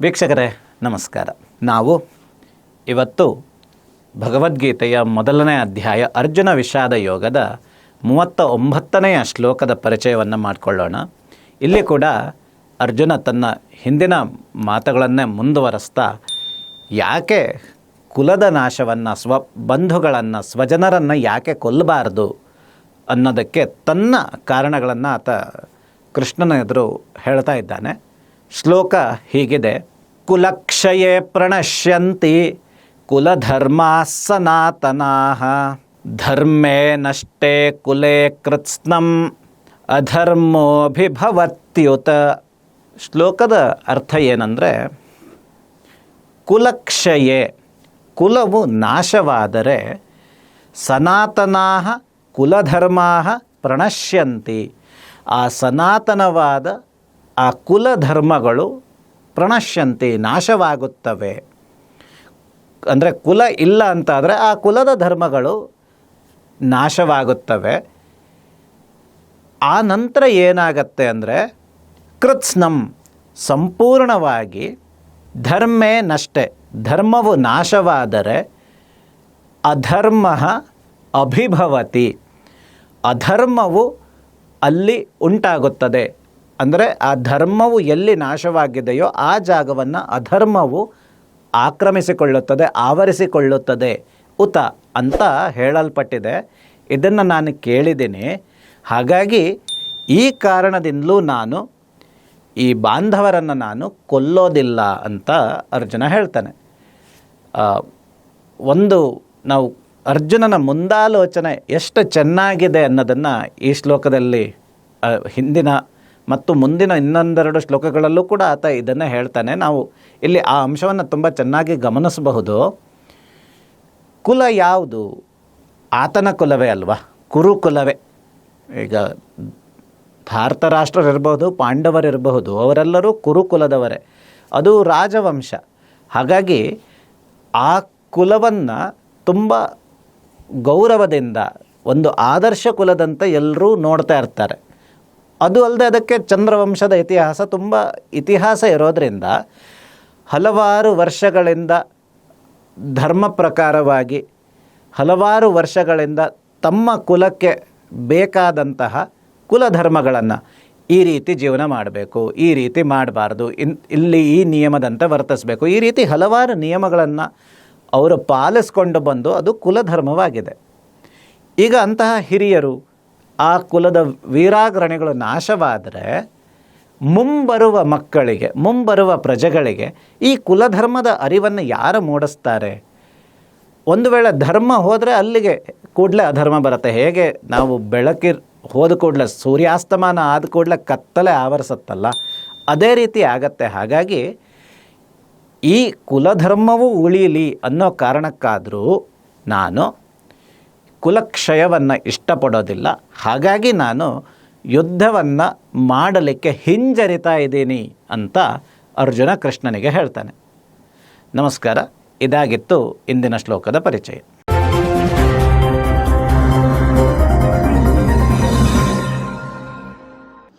ವೀಕ್ಷಕರೇ, ನಮಸ್ಕಾರ. ನಾವು ಇವತ್ತು ಭಗವದ್ಗೀತೆಯ ಮೊದಲನೇ ಅಧ್ಯಾಯ ಅರ್ಜುನ ವಿಷಾದ ಯೋಗದ ಮೂವತ್ತ ಒಂಬತ್ತನೆಯ ಶ್ಲೋಕದ ಪರಿಚಯವನ್ನು ಮಾಡಿಕೊಳ್ಳೋಣ. ಇಲ್ಲಿ ಕೂಡ ಅರ್ಜುನ ತನ್ನ ಹಿಂದಿನ ಮಾತುಗಳನ್ನೇ ಮುಂದುವರೆಸ್ತಾ ಯಾಕೆ ಕುಲದ ನಾಶವನ್ನು ಸ್ವ ಬಂಧುಗಳನ್ನು ಸ್ವಜನರನ್ನು ಯಾಕೆ ಕೊಲ್ಲಬಾರ್ದು ಅನ್ನೋದಕ್ಕೆ ತನ್ನ ಕಾರಣಗಳನ್ನು ಆತ ಕೃಷ್ಣನ ಎದುರು ಹೇಳ್ತಾ ಇದ್ದಾನೆ. ಶ್ಲೋಕ ಹೀಗಿದೆ. ಕುಲಕ್ಷಯೇ ಪ್ರಣಶ್ಯಂತಿ ಕುಲಧರ್ಮಾ ಸನಾತನಾ. ಧರ್ಮೇ ನಷ್ಟೇ ಕುಲೇ ಕೃತ್ಸ್ನಂ ಅಧರ್ಮೋಭಿಭವತ್ಯುತ. ಶ್ಲೋಕದ ಅರ್ಥ ಏನಂದರೆ, ಕುಲಕ್ಷಯೇ ಕುಲವು ನಾಶವಾದರೆ ಸನಾತನಾ ಕುಲಧರ್ಮಾ ಪ್ರಣಶ್ಯಂತಿ. ಆ ಸನಾತನವಾದ ಆ ಕುಲಧರ್ಮಗಳು ಪ್ರಣಶ್ಯಂತಿ ನಾಶವಾಗುತ್ತವೆ. ಅಂದರೆ ಕುಲ ಇಲ್ಲ ಅಂತಾದರೆ ಆ ಕುಲದ ಧರ್ಮಗಳು ನಾಶವಾಗುತ್ತವೆ. ಆ ನಂತರ ಏನಾಗತ್ತೆ ಅಂದರೆ ಕೃತ್ಸ್ನಂ, ಸಂಪೂರ್ಣವಾಗಿ ಧರ್ಮೇ ನಷ್ಟೆ, ಧರ್ಮವು ನಾಶವಾದರೆ ಅಧರ್ಮ ಅಭಿಭವತಿ, ಅಧರ್ಮವು ಅಲ್ಲಿ ಉಂಟಾಗುತ್ತದೆ. ಅಂದರೆ ಆ ಧರ್ಮವು ಎಲ್ಲಿ ನಾಶವಾಗಿದೆಯೋ ಆ ಜಾಗವನ್ನು ಅಧರ್ಮವು ಆಕ್ರಮಿಸಿಕೊಳ್ಳುತ್ತದೆ, ಆವರಿಸಿಕೊಳ್ಳುತ್ತದೆ ಉತ ಅಂತ ಹೇಳಲ್ಪಟ್ಟಿದೆ. ಇದನ್ನು ನಾನು ಕೇಳಿದ್ದೀನಿ. ಹಾಗಾಗಿ ಈ ಕಾರಣದಿಂದಲೂ ನಾನು ಈ ಬಾಂಧವರನ್ನು ನಾನು ಕೊಲ್ಲೋದಿಲ್ಲ ಅಂತ ಅರ್ಜುನ ಹೇಳ್ತಾನೆ. ಒಂದು ನಾವು ಅರ್ಜುನನ ಮುಂದಾಲೋಚನೆ ಎಷ್ಟು ಚೆನ್ನಾಗಿದೆ ಅನ್ನೋದನ್ನು ಈ ಶ್ಲೋಕದಲ್ಲಿ ಹಿಂದಿನ ಮತ್ತು ಮುಂದಿನ ಇನ್ನೊಂದೆರಡು ಶ್ಲೋಕಗಳಲ್ಲೂ ಕೂಡ ಆತ ಇದನ್ನು ಹೇಳ್ತಾನೆ. ನಾವು ಇಲ್ಲಿ ಆ ಅಂಶವನ್ನು ತುಂಬ ಚೆನ್ನಾಗಿ ಗಮನಿಸಬಹುದು. ಕುಲ ಯಾವುದು? ಆತನ ಕುಲವೇ ಅಲ್ವಾ? ಕುರುಕುಲವೇ ಈಗ ಭಾರತ ರಾಷ್ಟ್ರರಿರ್ಬೋದು ಪಾಂಡವರಿರಬಹುದು, ಅವರೆಲ್ಲರೂ ಕುರುಕುಲದವರೇ ಅದು ರಾಜವಂಶ. ಹಾಗಾಗಿ ಆ ಕುಲವನ್ನು ತುಂಬ ಗೌರವದಿಂದ, ಒಂದು ಆದರ್ಶ ಕುಲದಂತೆ ಎಲ್ಲರೂ ನೋಡ್ತಾ ಇರ್ತಾರೆ. ಅದು ಅಲ್ಲದೆ ಅದಕ್ಕೆ ಚಂದ್ರವಂಶದ ಇತಿಹಾಸ ತುಂಬ ಇತಿಹಾಸ ಇರೋದರಿಂದ ಹಲವಾರು ವರ್ಷಗಳಿಂದ ಧರ್ಮ ಪ್ರಕಾರವಾಗಿ ಹಲವಾರು ವರ್ಷಗಳಿಂದ ತಮ್ಮ ಕುಲಕ್ಕೆ ಬೇಕಾದಂತಹ ಕುಲಧರ್ಮಗಳನ್ನು ಈ ರೀತಿ ಜೀವನ ಮಾಡಬೇಕು, ಈ ರೀತಿ ಮಾಡಬಾರ್ದು, ಇನ್, ಇಲ್ಲಿ ಈ ನಿಯಮದಂತೆ ವರ್ತಿಸಬೇಕು, ಈ ರೀತಿ ಹಲವಾರು ನಿಯಮಗಳನ್ನು ಅವರು ಪಾಲಿಸ್ಕೊಂಡು ಬಂದು ಅದು ಕುಲಧರ್ಮವಾಗಿದೆ. ಈಗ ಅಂತಹ ಹಿರಿಯರು ಆ ಕುಲದ ವೀರಾಗ್ರಣಿಗಳು ನಾಶವಾದರೆ ಮುಂಬರುವ ಮಕ್ಕಳಿಗೆ, ಮುಂಬರುವ ಪ್ರಜೆಗಳಿಗೆ ಈ ಕುಲಧರ್ಮದ ಅರಿವನ್ನು ಯಾರು ಮೂಡಿಸ್ತಾರೆ? ಒಂದು ವೇಳೆ ಧರ್ಮ ಹೋದರೆ ಅಲ್ಲಿಗೆ ಕೂಡಲೇ ಅಧರ್ಮ ಬರುತ್ತೆ. ಹೇಗೆ? ನಾವು ಬೆಳಕಿ ಹೋದ ಕೂಡಲೇ, ಸೂರ್ಯಾಸ್ತಮಾನ ಆದ ಕೂಡಲೇ ಕತ್ತಲೆ ಆವರಿಸುತ್ತಲ್ಲ, ಅದೇ ರೀತಿ ಆಗತ್ತೆ. ಹಾಗಾಗಿ ಈ ಕುಲಧರ್ಮವೂ ಉಳೀಲಿ ಅನ್ನೋ ಕಾರಣಕ್ಕಾದರೂ ನಾನು ಕುಲಕ್ಷಯವನ್ನು ಇಷ್ಟಪಡೋದಿಲ್ಲ. ಹಾಗಾಗಿ ನಾನು ಯುದ್ಧವನ್ನು ಮಾಡಲಿಕ್ಕೆ ಹಿಂಜರಿತಾ ಇದ್ದೀನಿ ಅಂತ ಅರ್ಜುನ ಕೃಷ್ಣನಿಗೆ ಹೇಳ್ತಾನೆ. ನಮಸ್ಕಾರ, ಇದಾಗಿತ್ತು ಇಂದಿನ ಶ್ಲೋಕದ ಪರಿಚಯ.